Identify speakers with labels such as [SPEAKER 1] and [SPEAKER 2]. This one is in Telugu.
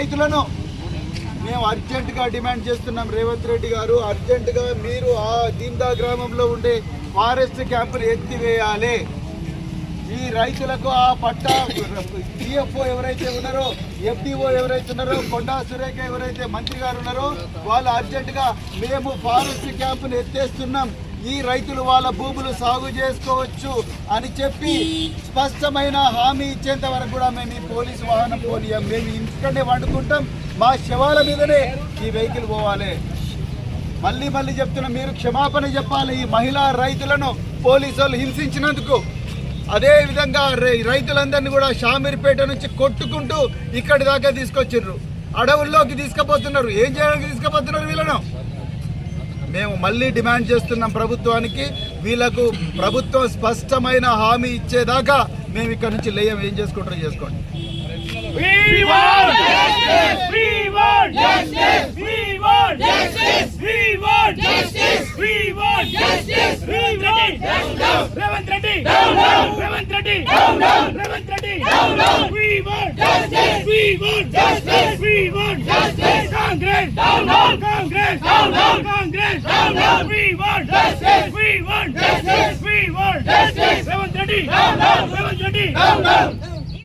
[SPEAKER 1] రైతులను మేము అర్జెంటుగా డిమాండ్ చేస్తున్నాం. రేవంత్ రెడ్డి గారు అర్జెంటుగా మీరు ఆ దీందా గ్రామంలో ఉండే ఫారెస్ట్ క్యాంపులు ఎత్తివేయాలి. ఈ రైతులకు ఆ పట్ట సిఎఫ్ఓ ఎవరైతే ఉన్నారో ఎఫ్డిఓ ఎవరైతే ఉన్నారో కొండా సురేఖ ఎవరైతే మంత్రి గారు ఉన్నారో వాళ్ళు అర్జెంటుగా మేము ఫారెస్ట్ క్యాంపును ఎత్తేస్తున్నాం. ఈ రైతులు వాళ్ళ భూములు సాగు చేసుకోవచ్చు అని చెప్పి స్పష్టమైన హామీ ఇచ్చేంత వరకు కూడా మేము ఈ పోలీసు వాహనం పోనీయం. మేము ఇంటికనే వండుకుంటాం. మా శవాల మీదనే ఈ వెహికల్ పోవాలి. మళ్ళీ మళ్ళీ చెప్తున్నా మీరు క్షమాపణ చెప్పాలి. ఈ మహిళా రైతులను పోలీసు హింసించినందుకు. అదే విధంగా రై- రైతులందరినీ కూడా షామీర్పేట నుంచి కొట్టుకుంటూ ఇక్కడి దాకా తీసుకొచ్చిర్రు అడవుల్లోకి తీసుకుపోతున్నారు. ఏం చేయడానికి తీసుకుపోతున్నారు వీళ్ళను? మేము మళ్ళీ డిమాండ్ చేస్తున్నాం ప్రభుత్వానికి వీళ్ళకు ప్రభుత్వం స్పష్టమైన హామీ ఇచ్చేదాకా మేము ఇక్కడ నుంచి లేయం ఏం చేసుకుంటారో చేసుకోండి
[SPEAKER 2] We want justice! We want justice! Down down! We want justice! We want justice! We want justice! Revanth Reddy! Down down! Revanth Reddy! Down down!